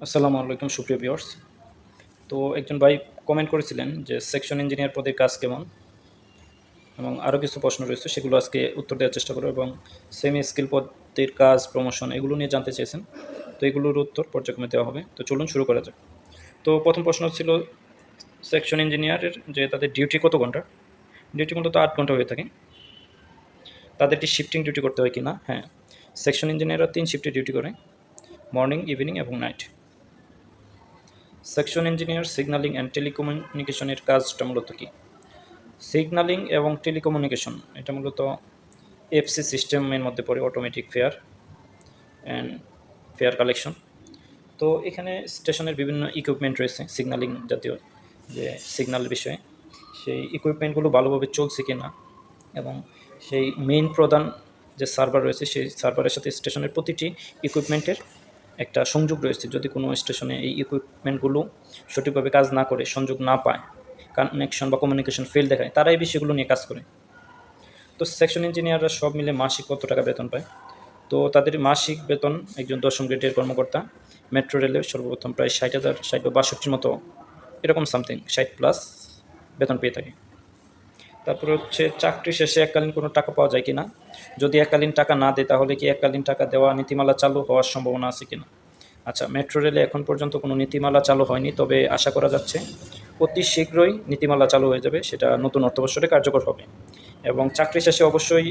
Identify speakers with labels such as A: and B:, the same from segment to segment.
A: আসসালামু আলাইকুম, সুপ্রিয় ভিউয়ার্স। তো একজন ভাই কমেন্ট করেছিলেন যে সেকশন ইঞ্জিনিয়ার পদের কাজ কেমন? এবং আরও কিছু প্রশ্ন রয়েছে, সেগুলো আজকে উত্তর দেওয়ার চেষ্টা করব এবং সেমি স্কিল পদের কাজ প্রমোশন এগুলো নিয়ে জানতে চেয়েছেন। তো এগুলোর উত্তর পর্যায়ক্রমে দেওয়া হবে। তো চলুন শুরু করা যাক। তো প্রথম প্রশ্ন ছিল সেকশন ইঞ্জিনিয়ারের যে তাদের ডিউটি কত ঘণ্টা? ডিউটি মূলত আট ঘণ্টা হয়ে থাকে। তাদেরটি শিফটিং ডিউটি করতে হয় কি না হ্যাঁ সেকশন ইঞ্জিনিয়াররা তিন শিফটে ডিউটি করে মর্নিং ইভিনিং এবং night section engineer signalling and টেলিকমিউনিকেশনের কাজটা মূলত কী? সিগন্যালিং এবং টেলিকমিউনিকেশন এটা মূলত এফসি সিস্টেমের মধ্যে পড়ে automatic fare and fare collection তো এখানে স্টেশনের বিভিন্ন ইকুইপমেন্ট রয়েছে সিগন্যালিং জাতীয় যে সিগন্যাল বিষয়ে। সেই ইকুইপমেন্টগুলো ভালোভাবে চলছে কি না এবং সেই মেইন প্রধান যে সার্ভার রয়েছে, সেই সার্ভারের সাথে স্টেশনের প্রতিটি ইকুইপমেন্টের একটা সংযোগ রয়েছে, যদি কোনো স্টেশনে এই ইকুইপমেন্টগুলো সঠিকভাবে কাজ না করে, সংযোগ না পায় কানেকশন বা কমিউনিকেশন ফেল দেখায় তারা এই বিষয়গুলো নিয়ে কাজ করে। তো সেকশন ইঞ্জিনিয়াররা সব মিলে মাসিক কত টাকা বেতন পায়? তো তাদের মাসিক বেতন একজন দশম গ্রেডের কর্মকর্তা মেট্রো রেলে সর্বপ্রথম প্রায় ষাট হাজার, ষাট বা বাষট্টির মতো, এরকম সামথিং ষাট প্লাস বেতন পেয়ে থাকে। তারপরে হচ্ছে চাকরি শেষে এককালীন কোনো টাকা পাওয়া যায় কিনা? যদি এককালীন টাকা না দেয়, তাহলে কি এককালীন টাকা দেওয়া নীতিমালা চালু হওয়ার সম্ভাবনা আছে কিনা? আচ্ছা মেট্রো রেলে এখন পর্যন্ত কোনো নীতিমালা চালু হয়নি, তবে আশা করা যাচ্ছে অতি শীঘ্রই নীতিমালা চালু হয়ে যাবে, সেটা নতুন অর্থবর্ষরে কার্যকর হবে। এবং চাকরি শেষে অবশ্যই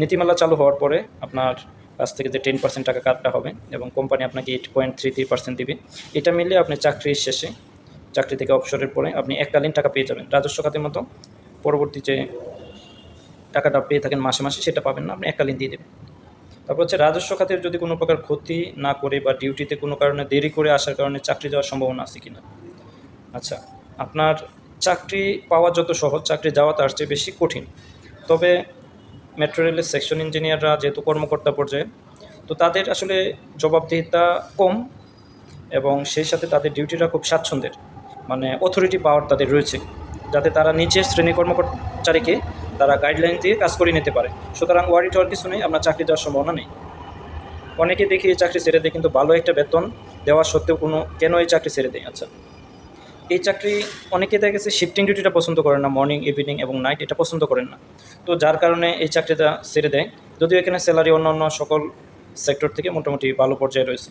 A: নীতিমালা চালু হওয়ার পরে আপনার কাছ থেকে যে টেন পার্সেন্ট টাকা কাটটা হবে এবং কোম্পানি আপনাকে eight point three three percent দেবে, এটা মিলে আপনি চাকরির শেষে, চাকরি থেকে অবসরের পরে আপনি এককালীন টাকা পেয়ে যাবেন। রাজস্ব খাতের মতো পরবর্তী যে টাকাটা পেয়ে থাকেন মাসে মাসে, সেটা পাবেন না, আপনি এককালীন দিয়ে দেবেন। তারপর হচ্ছে রাজস্ব খাতের যদি কোনো প্রকার ক্ষতি না করে বা ডিউটিতে কোনো কারণে দেরি করে আসার কারণে চাকরি যাওয়ার সম্ভাবনা আছে কিনা? আচ্ছা আপনার চাকরি পাওয়া যত সহজ, চাকরি যাওয়া তার চেয়ে বেশি কঠিন। তবে মেট্রো রেলের সেকশন ইঞ্জিনিয়াররা যেহেতু কর্মকর্তা পর্যায়ে, তো তাদের আসলে জবাবদিহিতা কম এবং সেই সাথে তাদের ডিউটিটা খুব স্বাচ্ছন্দ্যের। মানে অথরিটি পাওয়ার তাদের রয়েছে। যাতে তারা নিচের শ্রেণি কর্মচারীকে তারা গাইডলাইন দিয়ে কাজ করে নিতে পারে। সুতরাং ওয়ারি হওয়ার কিছু নেই আপনার চাকরি দেওয়ার সম্ভাবনা নেই। অনেকে দেখি এই চাকরি ছেড়ে দেয়, কিন্তু ভালো একটা বেতন দেওয়া সত্ত্বেও কোনো, কেন এই চাকরি ছেড়ে দেয়? আচ্ছা এই চাকরি অনেকে দেখা গেছে শিফটিং ডিউটিটা পছন্দ করেন না মর্নিং ইভিনিং এবং নাইট এটা পছন্দ করেন না। তো যার কারণে এই চাকরিটা ছেড়ে দেয়। যদিও এখানে স্যালারি অন্যান্য সকল সেক্টর থেকে মোটামুটি ভালো পর্যায়ে রয়েছে।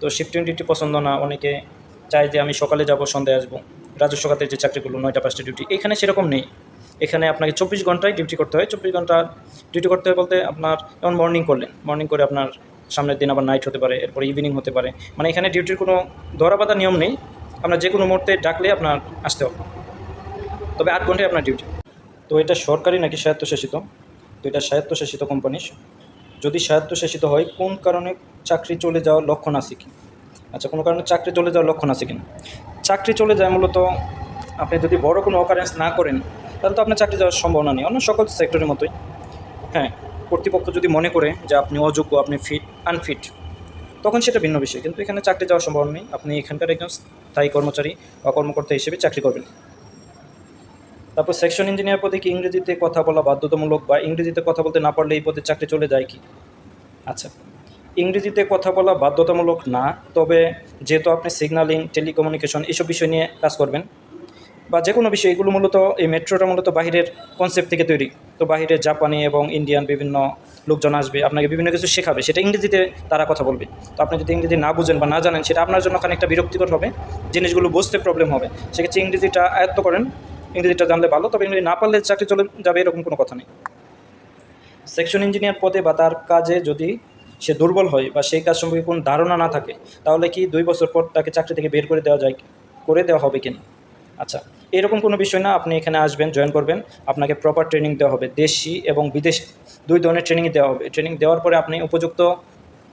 A: তো শিফটিং ডিউটি পছন্দ না, অনেকে চায় যে আমি সকালে যাব, সন্ধ্যায় আসব। রাজস্ব খাতের যে চাকরিগুলো, নয়টা পাঁচটা ডিউটি এখানে সেরকম নেই। এখানে আপনাকে চব্বিশ ঘন্টায় ডিউটি করতে হয়। চব্বিশ ঘণ্টা ডিউটি করতে হয় বলতে আপনার, যেমন মর্নিং করলেন মর্নিং করে আপনার সামনের দিন আবার নাইট হতে পারে, এরপরে ইভিনিং হতে পারে। মানে এখানে ডিউটির কোনো ধরা বাঁধা নিয়ম নেই। আপনার যে কোনো মুহূর্তে ডাকলে আপনার আসতে হবে। তবে আট ঘন্টায় আপনার ডিউটি তো এটা সরকারি নাকি স্বায়ত্তশাসিত? তো এটা স্বায়ত্তশাসিত কোম্পানি যদি স্বায়ত্তশাসিত হয়, কোন কারণে চাকরি চলে যাওয়ার লক্ষণ আছে কি? আচ্ছা কোনো কারণে চাকরি চলে যাওয়ার লক্ষণ আছে কিনা? চাকরি চলে যায় মূলত, আপনি যদি বড় কোনো অকারেন্স না করেন, তাহলে তো আপনার চাকরি যাওয়ার সম্ভাবনা নেই। অন্য সকল সেক্টরের মতোই। হ্যাঁ কর্তৃপক্ষ যদি মনে করে যে আপনি অযোগ্য, আপনি ফিট আনফিট তখন সেটা ভিন্ন বিষয়। কিন্তু এখানে চাকরি যাওয়ার সম্ভাবনা নেই। আপনি এখানকার একজন স্থায়ী কর্মচারী বা কর্মকর্তা হিসেবে চাকরি করবেন। তারপর সেকশন ইঞ্জিনিয়ার পদে কি ইংরেজিতে কথা বলা বাধ্যতামূলক বা ইংরেজিতে কথা বলতে না পারলে এই পদে চাকরি চলে যায় কি? আচ্ছা। ইংরেজিতে কথা বলা বাধ্যতামূলক না, তবে যেহেতু আপনি সিগন্যালিং টেলিকমিউনিকেশন এসব বিষয় নিয়ে কাজ করবেন বা যে কোনো বিষয়, এগুলো মূলত এই মেট্রোটা মূলত বাহিরের কনসেপ্ট থেকে তৈরি। তো বাহিরে জাপানি এবং ইন্ডিয়ান বিভিন্ন লোকজন আসবে, আপনাকে বিভিন্ন কিছু শেখাবে, সেটা ইংরেজিতে তারা কথা বলবে। তো আপনি যদি ইংরেজি না বুঝেন বা না জানেন, সেটা আপনার জন্য খানিকটা বিরক্তিকর হবে, জিনিসগুলো বুঝতে প্রবলেম হবে। সেক্ষেত্রে ইংরেজিটা আয়ত্ত করেন, ইংরেজিটা জানলে ভালো, তবে ইংরেজি না পারলে চাকরি চলে যাবে, এরকম কোনো কথা নেই। সেকশন ইঞ্জিনিয়ার পদে বা তার কাজে যদি সে দুর্বল হয় বা সেই কাজ সম্পর্কে কোনো ধারণা না থাকে, তাহলে কি দুই বছর পর তাকে চাকরি থেকে বের করে দেওয়া যায়, করে দেওয়া হবে কিনা? আচ্ছা এরকম কোনো বিষয় না, আপনি এখানে আসবেন জয়েন করবেন, আপনাকে প্রপার ট্রেনিং দেওয়া হবে, দেশি এবং বিদেশি, দুই ধরনের ট্রেনিং দেওয়া হবে। ট্রেনিং দেওয়ার পরে আপনি উপযুক্ত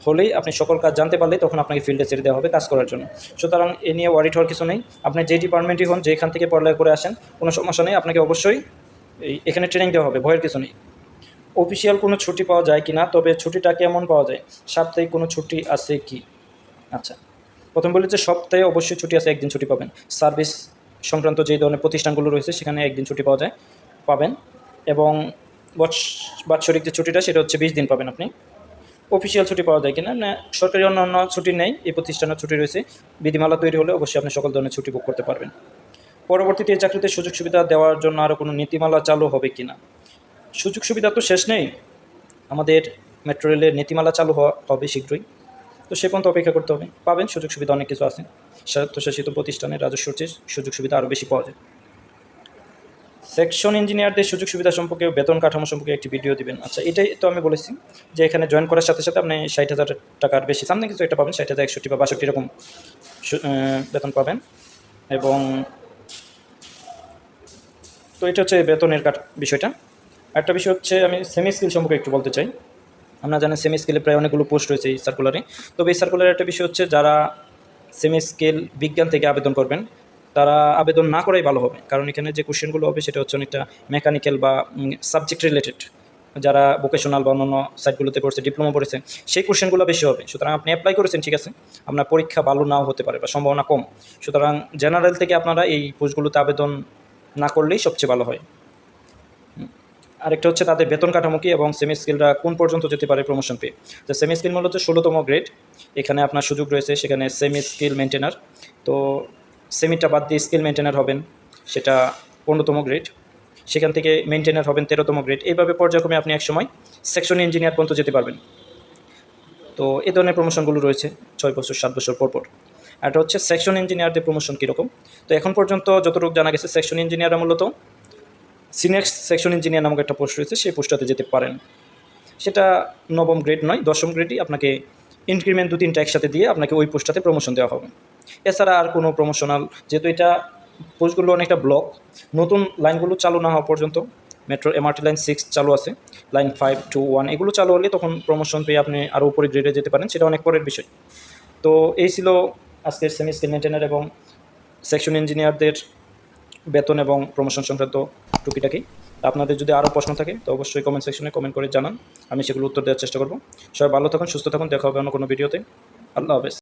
A: হলেই আপনি সকল কাজ জানতে পারলেই তখন আপনাকে ফিল্ডে ছেড়ে দেওয়া হবে কাজ করার জন্য। সুতরাং এ নিয়ে ওয়ারিট হওয়ার কিছু নেই। আপনি যে ডিপার্টমেন্টই হন, যেখান থেকে পড়ালেখা করে আসেন, কোনো সমস্যা নেই, আপনাকে অবশ্যই এখানে ট্রেনিং দেওয়া হবে, ভয়ের কিছু নেই। অফিসিয়াল কোনো ছুটি পাওয়া যায় কি না তবে ছুটিটা কেমন পাওয়া যায়? সাপ্তাহিক কোনো ছুটি আছে কি? আচ্ছা। প্রথম বলি যে সপ্তাহে অবশ্যই ছুটি আছে, একদিন ছুটি পাবেন। সার্ভিস সংক্রান্ত যে ধরনের প্রতিষ্ঠানগুলো রয়েছে, সেখানে একদিন ছুটি পাওয়া যায়, পাবেন। এবং বৎস- বাৎসরিক যে ছুটিটা, সেটা হচ্ছে বিশ দিন পাবেন আপনি। অফিসিয়াল ছুটি পাওয়া যায় কিনা? না, সরকারি অন্য অন্য ছুটি নেই, এই প্রতিষ্ঠানের ছুটি রয়েছে। বিধিমালা তৈরি হলে অবশ্যই আপনি সকল ধরনের ছুটি বুক করতে পারবেন। পরবর্তীতে এই চাকরিতে সুযোগ সুবিধা দেওয়ার জন্য আরও কোনো নীতিমালা চালু হবে কিনা? সুযোগ সুবিধা তো শেষ নেই। আমাদের মেট্রো রেলের নীতিমালা চালু হবে শীঘ্রই। তো সে পর্যন্ত অপেক্ষা করতে হবে। পাবেন, সুযোগ সুবিধা অনেক কিছু আছে। স্বায়ত্তশাসিত প্রতিষ্ঠানের রাজস্ব সুযোগ সুবিধা আরও বেশি পাওয়া যায়। সেকশন ইঞ্জিনিয়ারদের সুযোগ সুবিধা সম্পর্কে, বেতন কাঠামো সম্পর্কে একটি ভিডিও দিবেন। আচ্ছা এটাই তো আমি বলেছি যে এখানে জয়েন করার সাথে সাথে আপনি ষাট হাজার টাকার বেশি, সামনে কিছু একটা পাবেন, ষাট হাজার একষট্টি বা বাষট্টি এরকম বেতন পাবেন। এবং তো এটা হচ্ছে বেতনের কাট বিষয়টা। একটা বিষয় হচ্ছে, আমি সেমি স্কিল সম্পর্কে একটু বলতে চাই। আমরা জানেন সেমি স্কিলে প্রায় অনেকগুলো পোস্ট রয়েছে এই সার্কুলারে তবে এই সার্কুলারের একটা বিষয় হচ্ছে, যারা সেমি স্কেল বিজ্ঞান থেকে আবেদন করবেন, তারা আবেদন না করাই ভালো হবে। কারণ এখানে যে কোশ্চেনগুলো হবে, সেটা হচ্ছে অনেকটা মেকানিক্যাল বা সাবজেক্ট রিলেটেড যারা ভোকেশনাল বা অন্যান্য সাইটগুলোতে পড়ছে ডিপ্লোমা পড়েছে, সেই কোশ্চেনগুলো বেশি হবে। সুতরাং আপনি অ্যাপ্লাই করেছেন, ঠিক আছে? আপনার পরীক্ষা ভালো নাও হতে পারে বা সম্ভাবনা কম। সুতরাং জেনারেল থেকে আপনারা এই পোস্টগুলোতে আবেদন না করলেই সবচেয়ে ভালো হয়। আরেকটা হচ্ছে তাদের বেতন কাঠামো কি এবং সেমি স্কিলরা কোন পর্যন্ত যেতে পারে প্রমোশন পেয়ে তো সেমি স্কিল মূলত ষোলোতম গ্রেড এখানে আপনার সুযোগ রয়েছে, সেখানে সেমি স্কিল মেনটেনার তো সেমিটা বাদ দিয়ে স্কিল মেনটেনার হবেন, সেটা পনেরোতম গ্রেড সেখান থেকে মেনটেনার হবেন তেরোতম গ্রেড এইভাবে পর্যায়ক্রমে আপনি একসময় সেকশন ইঞ্জিনিয়ার পর্যন্ত যেতে পারবেন। তো এ ধরনের প্রমোশনগুলো রয়েছে ছয় বছর, সাত বছর পর পর। আর এটা হচ্ছে সেকশন ইঞ্জিনিয়ারদের প্রমোশন কীরকম? তো এখন পর্যন্ত যতটুকু জানা গেছে সেকশন ইঞ্জিনিয়াররা মূলত সিনিয়র সেকশন ইঞ্জিনিয়ার নামক একটা পোস্ট রয়েছে, সেই পোস্টটাতে যেতে পারেন। সেটা নবম গ্রেড নয়, দশম গ্রেডই আপনাকে ইনক্রিমেন্ট দু তিনটা একসাথে দিয়ে আপনাকে ওই পোস্টটাতে প্রমোশন দেওয়া হবে। এছাড়া আর কোনো প্রমোশনাল যেহেতু এটা পোস্টগুলো অনেকটা ব্লক নতুন লাইনগুলো চালু না হওয়া পর্যন্ত মেট্রো এমআরটি লাইন সিক্স চালু আছে লাইন ফাইভ টু ওয়ান এগুলো চালু হলে তখন প্রমোশন পেয়ে আপনি আরও উপরে গ্রেডে যেতে পারেন, সেটা অনেক পরের বিষয়। তো এই ছিল আজকের সেমি স্কিল মেনটেনার এবং সেকশন ইঞ্জিনিয়ারদের বেতন এবং প্রমোশন সংক্রান্ত টুকিটাকি। আপনাদের যদি আরও প্রশ্ন থাকে, তো অবশ্যই কমেন্ট সেকশনে কমেন্ট করে জানান। আমি সেগুলো উত্তর দেওয়ার চেষ্টা করব। সবাই ভালো থাকুন, সুস্থ থাকুন, দেখা হবে অন্য কোনো ভিডিওতে আল্লাহ হাফেজ।